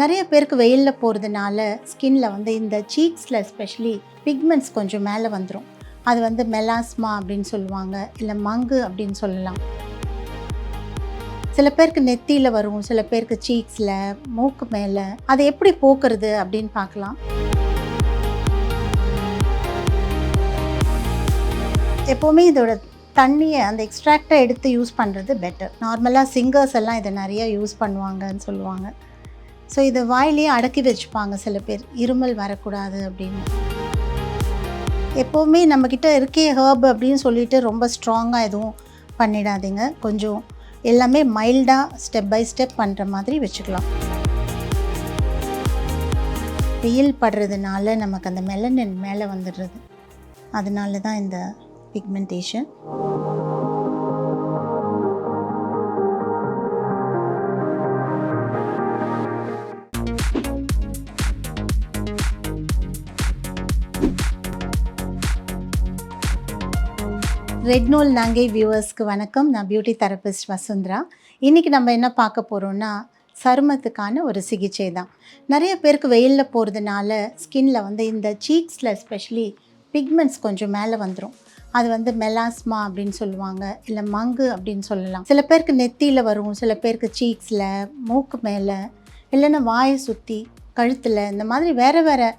நிறைய பேருக்கு வெயிலில் போகிறதுனால ஸ்கின்ல வந்து இந்த சீக்ஸில் எஸ்பெஷலி பிக்மெண்ட்ஸ் கொஞ்சம் மேலே வந்துடும் அது வந்து மெலாஸ்மா அப்படின்னு சொல்லுவாங்க இல்லை மங்கு அப்படின்னு சொல்லலாம். சில பேருக்கு நெத்தியில் வரும் சில பேருக்கு சீக்ஸில் மூக்கு மேலே. அதை எப்படி போக்குறது அப்படின்னு பார்க்கலாம். எப்போவுமே இதோட தண்ணியை அந்த எக்ஸ்ட்ராக்டை எடுத்து யூஸ் பண்ணுறது பெட்டர் நார்மலாக சிங்கர்ஸ் எல்லாம் இதை நிறைய யூஸ் பண்ணுவாங்கன்னு சொல்லுவாங்க. ஸோ இதை வாயிலே அடக்கி வச்சுப்பாங்க சில பேர். இருமல் வரக்கூடாது அப்படின்னு. எப்போவுமே நம்மக்கிட்ட இருக்கே ஹர்ப் அப்படின்னு சொல்லிட்டு ரொம்ப ஸ்ட்ராங்காக எதுவும் பண்ணிடாதீங்க. கொஞ்சம் எல்லாமே மைல்டாக ஸ்டெப் பை ஸ்டெப் பண்ணுற மாதிரி வச்சுக்கலாம். வெயில் படுறதுனால நமக்கு அந்த மெலனின் மேலே வந்துடுறது. அதனால தான் இந்த பிக்மெண்டேஷன் ரெட்னோல் நாங்கை வியூவர்ஸ்க்கு வணக்கம். நான் பியூட்டி தெரபிஸ்ட் வசுந்தரா. இன்றைக்கி நம்ம என்ன பார்க்க போகிறோம்னா சருமத்துக்கான ஒரு சிகிச்சை தான் நிறைய பேருக்கு வெயிலில் போகிறதுனால ஸ்கின்ல வந்து இந்த சீக்ஸில் எஸ்பெஷலி பிக்மெண்ட்ஸ் கொஞ்சம் மேலே வந்துடும் அது வந்து மெலாஸ்மா அப்படின்னு சொல்லுவாங்க இல்லை மங்கு அப்படின்னு சொல்லலாம். சில பேருக்கு நெத்தியில் வரும் சில பேருக்கு சீக்ஸில் மூக்கு மேலே இல்லைன்னா வாயை சுற்றி கழுத்தில் இந்த மாதிரி வேறு வேறு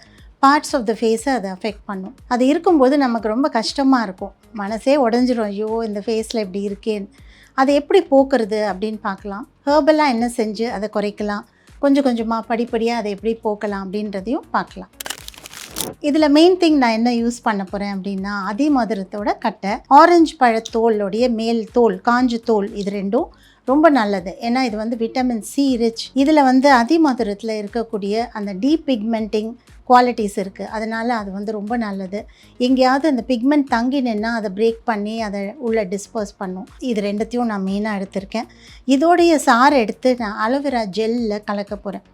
பார்ட்ஸ் ஆஃப் த ஃபேஸை அதை அஃபெக்ட் பண்ணும். அது இருக்கும்போது நமக்கு ரொம்ப கஷ்டமாக இருக்கும். மனசே உடஞ்சிரும். ஐயோ இந்த ஃபேஸில் இப்படி இருக்கேன்னு அதை எப்படி போக்குறது அப்படின்னு பார்க்கலாம். ஹேர்பலாக என்ன செஞ்சு அதை குறைக்கலாம். கொஞ்சம் கொஞ்சமாக படிப்படியாக அதை எப்படி போக்கலாம் அப்படின்றதையும் பார்க்கலாம். இதில் மெயின் திங் நான் என்ன யூஸ் பண்ண போகிறேன் அப்படின்னா அதிமதுரத்தோட கட்டை ஆரஞ்சு பழத்தோலோடைய மேல் தோல் காஞ்ச தோல் இது ரெண்டும் ரொம்ப நல்லது. ஏன்னா இது வந்து விட்டமின் சி ரிச் இதில் வந்து அதிமதுரத்தில் இருக்கக்கூடிய அந்த டீபிக்மெண்டிங் குவாலிட்டிஸ் இருக்குது அதனால் அது வந்து ரொம்ப நல்லது. எங்கேயாவது அந்த பிக்மெண்ட் தங்கி நின்னா அதை பிரேக் பண்ணி அதை உள்ளே டிஸ்போஸ் பண்ணும். இது ரெண்டுத்தையும் நான் மெயினாக எடுத்திருக்கேன். இதோடைய சாறு எடுத்து நான் அலோவேரா ஜெல்லில் கலக்க போகிறேன்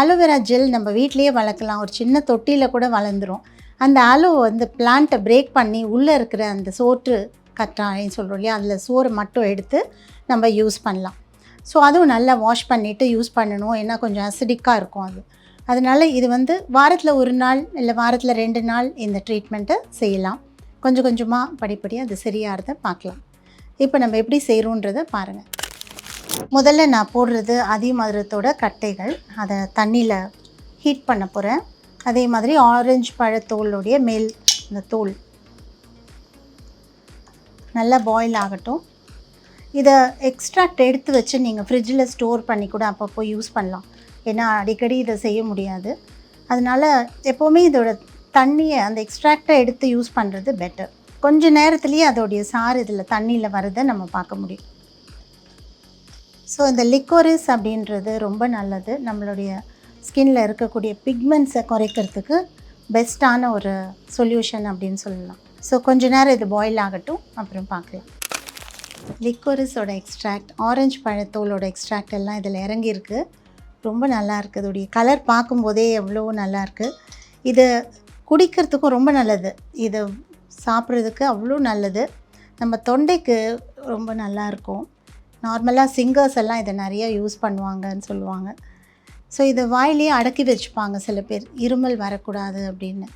அலோவேரா ஜெல் நம்ம வீட்லேயே வளர்க்கலாம். ஒரு சின்ன தொட்டியில் கூட வளர்ந்துரும். அந்த அலோ வந்து பிளான்ட்டை பிரேக் பண்ணி உள்ளே இருக்கிற அந்த சோற்று கற்றாழைன்னு சொல்கிறோம் இல்லையா? அதில் சோறு மட்டும் எடுத்து நம்ம யூஸ் பண்ணலாம். ஸோ அதுவும் நல்லா வாஷ் பண்ணிவிட்டு யூஸ் பண்ணணும். ஏன்னா கொஞ்சம் அசிடிக்காக இருக்கும் அது. அதனால் இது வந்து வாரத்தில் ஒரு நாள் இல்லை வாரத்தில் ரெண்டு நாள் இந்த ட்ரீட்மெண்ட்டை செய்யலாம். கொஞ்சம் கொஞ்சமாக படிப்படியாக அது சரியாகிறத பார்க்கலாம். இப்போ நம்ம எப்படி செய்கிறோன்றதை பாருங்கள் முதல்ல நான் போடுறது அதிமதுரத்தோட கட்டைகள். அதை தண்ணியில் ஹீட் பண்ண போகிறேன் அதே மாதிரி ஆரஞ்சு பழத்தோலுடைய மேல் இந்த தோல். நல்லா பாயில் ஆகட்டும். இதை எக்ஸ்ட்ராக்ட் எடுத்து வச்சு நீங்கள் ஃப்ரிட்ஜில் ஸ்டோர் பண்ணி கூட அப்பப்போ யூஸ் பண்ணலாம். ஏன்னா அடிக்கடி இதை செய்ய முடியாது. அதனால் எப்போவுமே இதோட தண்ணியை அந்த எக்ஸ்ட்ராக்டை எடுத்து யூஸ் பண்ணுறது பெட்டர் கொஞ்ச நேரத்துலேயே அதோடைய சாறு இதில் தண்ணியில் வரதை நம்ம பார்க்க முடியும். ஸோ இந்த லிக்கோரிஸ் அப்படின்றது ரொம்ப நல்லது. நம்மளுடைய ஸ்கின்ல இருக்கக்கூடிய பிக்மெண்ட்ஸை குறைக்கிறதுக்கு பெஸ்ட்டான ஒரு சொல்யூஷன் அப்படின்னு சொல்லலாம். ஸோ கொஞ்ச நேரம் இது பாயில் ஆகட்டும். அப்புறம் பார்க்கலாம். லிக்கோரிஸோட எக்ஸ்ட்ராக்ட் ஆரஞ்சு பழத்தோலோட எக்ஸ்ட்ராக்ட் எல்லாம் இதில் இறங்கியிருக்கு. ரொம்ப நல்லா இருக்குது இதோடைய கலர் பார்க்கும்போதே எவ்வளோ நல்லா இருக்குது இது குடிக்கிறதுக்கும் ரொம்ப நல்லது. இது சாப்பிட்றதுக்கு அவ்வளோ நல்லது. நம்ம தொண்டைக்கு ரொம்ப நல்லாயிருக்கும் நார்மலாக சிங்கர்ஸ் எல்லாம் இதை நிறைய யூஸ் பண்ணுவாங்கன்னு சொல்லுவாங்க. ஸோ இதை வாயிலேயே அடக்கி வச்சுப்பாங்க சில பேர். இருமல் வரக்கூடாது அப்படின்னு.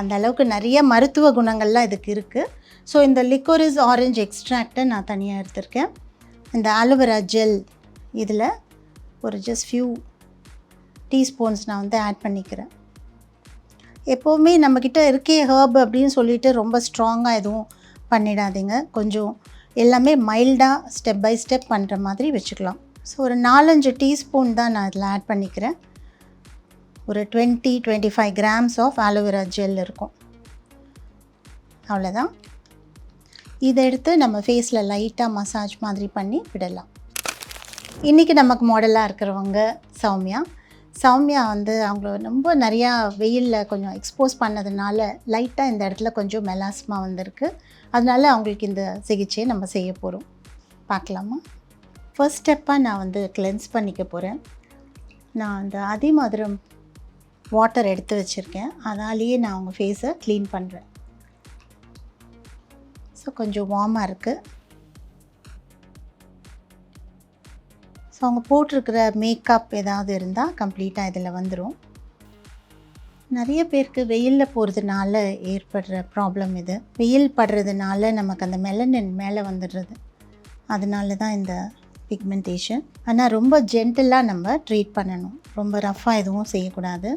அந்த அளவுக்கு நிறைய மருத்துவ குணங்கள்லாம் இதுக்கு இருக்குது ஸோ இந்த லிக்கோரிஸ் ஆரஞ்சு எக்ஸ்ட்ராக்டை நான் தனியாக எடுத்திருக்கேன். இந்த அலோவேரா ஜெல் இதில் ஒரு ஜஸ்ட் ஃபியூ டீஸ்பூன்ஸ் நான் வந்து ஆட் பண்ணிக்கிறேன். எப்போவுமே நம்மக்கிட்ட இருக்கே ஹர்ப் அப்படின்னு சொல்லிட்டு ரொம்ப ஸ்ட்ராங்காக எதுவும் பண்ணிடாதீங்க. கொஞ்சம் எல்லாமே மைல்டாக ஸ்டெப் பை ஸ்டெப் பண்ணுற மாதிரி வச்சுக்கலாம். ஸோ ஒரு நாலஞ்சு டீஸ்பூன் தான் நான் இதில் ஆட் பண்ணிக்கிறேன். ஒரு twenty twenty five grams of aloe vera gel இருக்கும். அவ்வளோதான் இதை எடுத்து நம்ம ஃபேஸில் லைட்டாக மசாஜ் மாதிரி பண்ணி விடலாம். இன்றைக்கி நமக்கு மாடலாக இருக்கிறவங்க சௌமியா. சௌமியா வந்து அவங்கள ரொம்ப நிறையா வெயிலில் கொஞ்சம் எக்ஸ்போஸ் பண்ணதுனால லைட்டாக இந்த இடத்துல கொஞ்சம் மெலாஸ்மா வந்திருக்கு. அதனால அவங்களுக்கு இந்த சிகிச்சையை நம்ம செய்ய போகிறோம் பார்க்கலாமா? ஃபர்ஸ்ட் ஸ்டெப்பாக நான் வந்து கிளென்ஸ் பண்ணிக்க போகிறேன் நான் அந்த அதிமதுரம் வாட்டர் எடுத்து வச்சுருக்கேன். அதாலேயே நான் அவங்க ஃபேஸை க்ளீன் பண்ணுறேன் ஸோ கொஞ்சம் வார்மாக இருக்குது ஸோ அவங்க போட்டிருக்கிற மேக்கப் ஏதாவது இருந்தால் கம்ப்ளீட்டாக இதில் வந்துடும் நிறைய பேருக்கு வெயிலில் போகிறதுனால ஏற்படுற ப்ராப்ளம் இது. வெயில் படுறதுனால நமக்கு அந்த மெலனின் மேலே வந்துடுறது. அதனால தான் இந்த பிக்மெண்டேஷன் ஆனால் ரொம்ப ஜென்டலாக நம்ம ட்ரீட் பண்ணணும். ரொம்ப ரஃப்பாக எதுவும் செய்யக்கூடாது.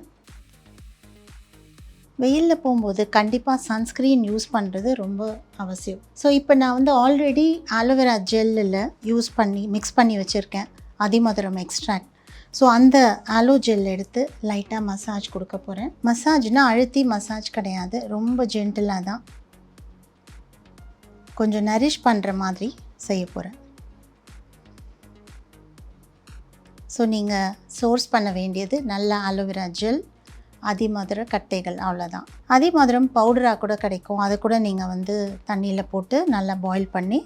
வெயிலில் போகும்போது கண்டிப்பாக சன்ஸ்க்ரீன் யூஸ் பண்ணுறது ரொம்ப அவசியம். ஸோ இப்போ நான் வந்து ஆல்ரெடி ஆலோவேரா ஜெல்லில் யூஸ் பண்ணி மிக்ஸ் பண்ணி வச்சுருக்கேன். அதிமதுரம் எக்ஸ்ட்ராக்ட் ஸோ அந்த ஆலோ ஜெல் எடுத்து லைட்டாக மசாஜ் கொடுக்க போகிறேன் மசாஜ்னால் அழுத்தி மசாஜ் கிடையாது. ரொம்ப ஜென்டிலாக தான் கொஞ்சம் நரிஷ் பண்ணுற மாதிரி செய்ய போகிறேன் ஸோ நீங்கள் சோர்ஸ் பண்ண வேண்டியது நல்ல அலோவேரா ஜெல் அதிமதுர கட்டைகள் அவ்வளோதான் அதிமதுரம் பவுடராக கூட கிடைக்கும். அதை கூட நீங்கள் வந்து தண்ணியில் போட்டு நல்லா பாயில் பண்ணி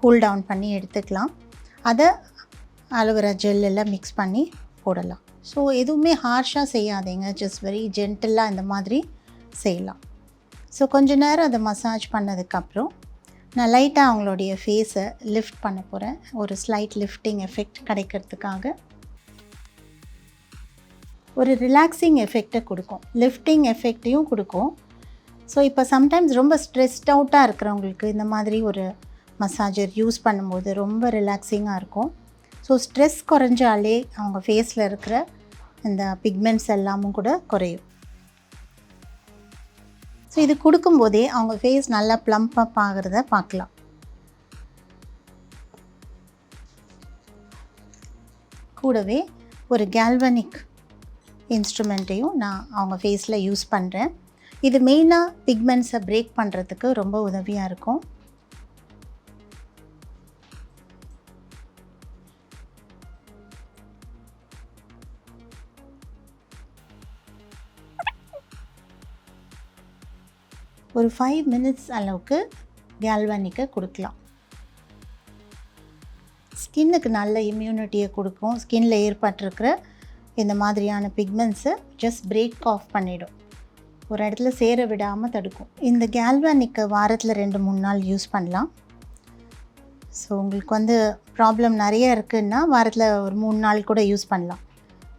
கூல் டவுன் பண்ணி எடுத்துக்கலாம். அதை அலோவேரா ஜெல்லெல்லாம் மிக்ஸ் பண்ணி போடலாம். ஸோ எதுவுமே ஹார்ஷாக செய்யாதீங்க. ஜஸ்ட் வெரி ஜென்டலாக இந்த மாதிரி செய்யலாம். ஸோ கொஞ்ச நேரம் அதை மசாஜ் பண்ணதுக்கப்புறம் நான் லைட்டாக அவங்களுடைய ஃபேஸை லிஃப்ட் பண்ண போகிறேன் ஒரு ஸ்லைட் லிஃப்டிங் எஃபெக்ட் கிடைக்கிறதுக்காக. ஒரு ரிலாக்ஸிங் எஃபெக்டை கொடுக்கும். லிஃப்டிங் எஃபெக்டையும் கொடுக்கும். ஸோ இப்போ சம்டைம்ஸ் ரொம்ப ஸ்ட்ரெஸ்ட் அவுட்டாக இருக்கிறவங்களுக்கு இந்த மாதிரி ஒரு மசாஜர் யூஸ் பண்ணும்போது ரொம்ப ரிலாக்ஸிங்காக இருக்கும். ஸோ ஸ்ட்ரெஸ் குறைஞ்சாலே அவங்க ஃபேஸில் இருக்கிற இந்த பிக்மெண்ட்ஸ் எல்லாமும் கூட குறையும். ஸோ இது கொடுக்கும்போதே அவங்க ஃபேஸ் நல்லா ப்ளம்ப் அப் ஆகிறத பார்க்கலாம். கூடவே ஒரு கேல்வனிக் இன்ஸ்ட்ருமெண்ட்டையும் நான் அவங்க ஃபேஸில் யூஸ் பண்ணுறேன் இது மெயினாக பிக்மெண்ட்ஸை பிரேக் பண்ணுறதுக்கு ரொம்ப உதவியாக இருக்கும். ஒரு ஃபைவ் மினிட்ஸ் அளவுக்கு கேல்வானிக்கை கொடுக்கலாம். ஸ்கின்னுக்கு நல்ல இம்யூனிட்டியை கொடுக்கும். ஸ்கின்னில் ஏற்பட்டிருக்கிற இந்த மாதிரியான பிக்மெண்ட்ஸை ஜஸ்ட் பிரேக் ஆஃப் பண்ணிடும். ஒரு இடத்துல சேர விடாமல் தடுக்கும். இந்த கேல்வானிக்கு வாரத்தில் ரெண்டு மூணு நாள் யூஸ் பண்ணலாம். ஸோ உங்களுக்கு வந்து ப்ராப்ளம் நிறைய இருக்குதுன்னா வாரத்தில் ஒரு மூணு நாள் கூட யூஸ் பண்ணலாம்.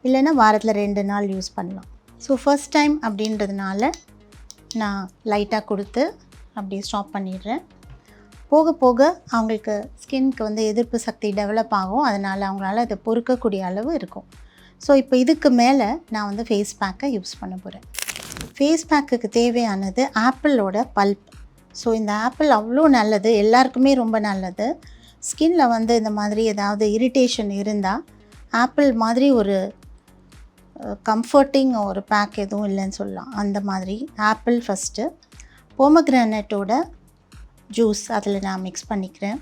இல்லைன்னா வாரத்தில் ரெண்டு நாள் யூஸ் பண்ணலாம். ஸோ ஃபர்ஸ்ட் டைம் அப்படின்றதுனால நான் லைட்டாக கொடுத்து அப்படியே ஸ்டாப் பண்ணிடுறேன். போக போக அவங்களுக்கு ஸ்கின்க்கு வந்து எதிர்ப்பு சக்தி டெவலப் ஆகும். அதனால் அவங்களால அதை பொறுக்கக்கூடிய அளவு இருக்கும். ஸோ இப்போ இதுக்கு மேலே நான் வந்து ஃபேஸ் பேக்கை யூஸ் பண்ண போகிறேன் ஃபேஸ் பேக்குக்கு தேவையானது ஆப்பிளோட பல்ப் ஸோ இந்த ஆப்பிள் அவ்வளோ நல்லது. எல்லாருக்குமே ரொம்ப நல்லது. ஸ்கின்ல வந்து இந்த மாதிரி ஏதாவது இரிட்டேஷன் இருந்தால் ஆப்பிள் மாதிரி ஒரு கம்ஃபர்ட்டிங் ஒரு பேக் எதுவும் இல்லைன்னு சொல்லலாம். அந்த மாதிரி ஆப்பிள் ஃபஸ்ட்டு போமக்ரானட்டோட ஜூஸ் அதில் நான் மிக்ஸ் பண்ணிக்கிறேன்.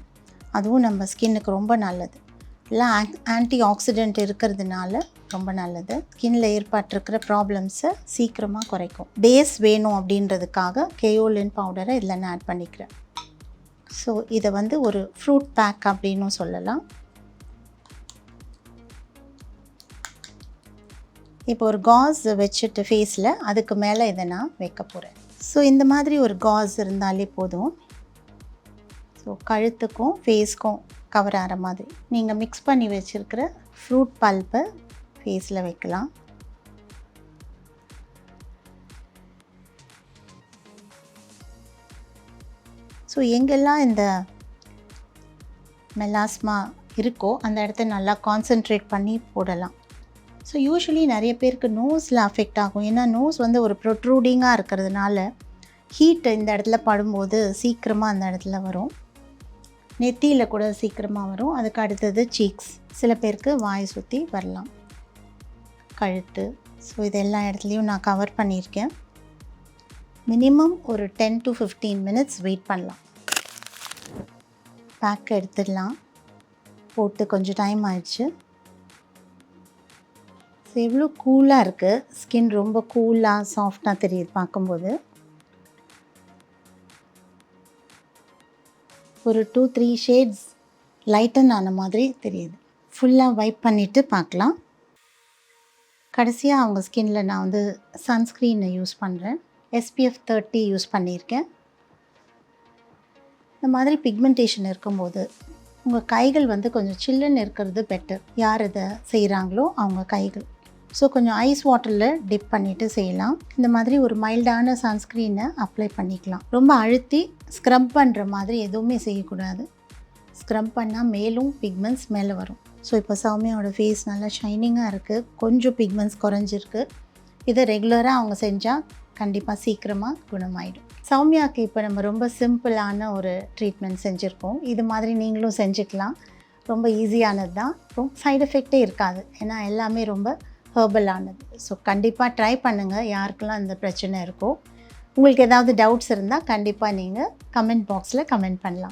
அதுவும் நம்ம ஸ்கின்னுக்கு ரொம்ப நல்லது. எல்லாம் ஆன்டி ஆக்சிடென்ட் இருக்கிறதுனால ரொம்ப நல்லது. ஸ்கின்ல ஏற்பட்டிருக்கிற ப்ராப்ளம்ஸை சீக்கிரமாக குறைக்கும். பேஸ் வேணும் அப்படின்றதுக்காக கேயோலின் பவுடரை இதில் நான் ஆட் பண்ணிக்கிறேன். ஸோ இதை வந்து ஒரு ஃப்ரூட் பேக் அப்படின்னும் சொல்லலாம். இப்போ ஒரு காஸ் வச்சுட்டு ஃபேஸில் அதுக்கு மேலே இதை நான் வைக்க போகிறேன் ஸோ இந்த மாதிரி ஒரு காஸ் இருந்தாலே போதும். ஸோ கழுத்துக்கும் ஃபேஸ்க்கும் கவர் ஆகிற மாதிரி. நீங்கள் மிக்ஸ் பண்ணி வச்சுருக்கிற ஃப்ரூட் பல்ப்பை ஃபேஸில் வைக்கலாம். ஸோ எங்கெல்லாம் இந்த மெலாஸ்மா இருக்கோ அந்த இடத்த நல்லா கான்சென்ட்ரேட் பண்ணி போடலாம். ஸோ யூஸ்வலி நிறைய பேருக்கு நோஸில் அஃபெக்ட் ஆகும். ஏன்னா நோஸ் வந்து ஒரு ப்ரொட்ரூடிங்காக இருக்கிறதுனால ஹீட் இந்த இடத்துல படும்போது சீக்கிரமாக அந்த இடத்துல வரும். நெத்தியில் கூட சீக்கிரமாக வரும். அதுக்கு அடுத்தது சீக்ஸ் சில பேருக்கு வாய் சுற்றி வரலாம். கழுத்து. ஸோ இது எல்லா இடத்துலையும் நான் கவர் பண்ணியிருக்கேன். மினிமம் ஒரு ten to fifteen minutes wait பண்ணலாம். பேக் எடுத்துடலாம். போட்டு கொஞ்சம் டைம் ஆயிடுச்சு. ஸோ எவ்வளோ கூலாக இருக்குது ஸ்கின் ரொம்ப கூலாக சாஃப்டாக தெரியுது பார்க்கும்போது. ஒரு டூ த்ரீ ஷேட்ஸ் லைட்டன் ஆன மாதிரி தெரியுது. ஃபுல்லாக வைப் பண்ணிவிட்டு பார்க்கலாம். கடைசியாக அவங்க ஸ்கின்ல நான் வந்து சன்ஸ்க்ரீனை யூஸ் பண்ணுறேன் எஸ்பிஎஃப் தேர்ட்டி யூஸ் பண்ணியிருக்கேன். இந்த மாதிரி பிக்மெண்டேஷன் இருக்கும்போது உங்கள் கைகள் வந்து கொஞ்சம் சில்லுன்னு இருக்கிறது பெட்டர் யார் இதை செய்கிறாங்களோ அவங்க கைகள். ஸோ கொஞ்சம் ஐஸ் வாட்டரில் டிப் பண்ணிவிட்டு செய்யலாம். இந்த மாதிரி ஒரு மைல்டான சன்ஸ்க்ரீனை அப்ளை பண்ணிக்கலாம். ரொம்ப அழுத்தி ஸ்க்ரப் பண்ணுற மாதிரி எதுவுமே செய்யக்கூடாது. ஸ்க்ரப் பண்ணால் மேலும் பிக்மெண்ட்ஸ் மேலே வரும். ஸோ இப்போ சௌமியாவோட ஃபேஸ் நல்லா ஷைனிங்காக இருக்குது கொஞ்சம் பிக்மெண்ட்ஸ் குறைஞ்சிருக்கு. இதை ரெகுலராக அவங்க செஞ்சால் கண்டிப்பாக சீக்கிரமாக குணமாயிடும். சௌமியாவுக்கு இப்போ நம்ம ரொம்ப சிம்பிளான ஒரு ட்ரீட்மெண்ட் செஞ்சுருக்கோம். இது மாதிரி நீங்களும் செஞ்சுக்கலாம். ரொம்ப ஈஸியானது தான். ரொம்ப சைடு எஃபெக்டே இருக்காது. ஏன்னா எல்லாமே ரொம்ப ஹெர்பலானது ஸோ கண்டிப்பாக ட்ரை பண்ணுங்கள் யாருக்கெல்லாம் இந்த பிரச்சனை இருக்கோ. உங்களுக்கு ஏதாவது டவுட்ஸ் இருந்தால் கண்டிப்பாக நீங்கள் கமெண்ட் பாக்ஸில் கமெண்ட் பண்ணலாம்.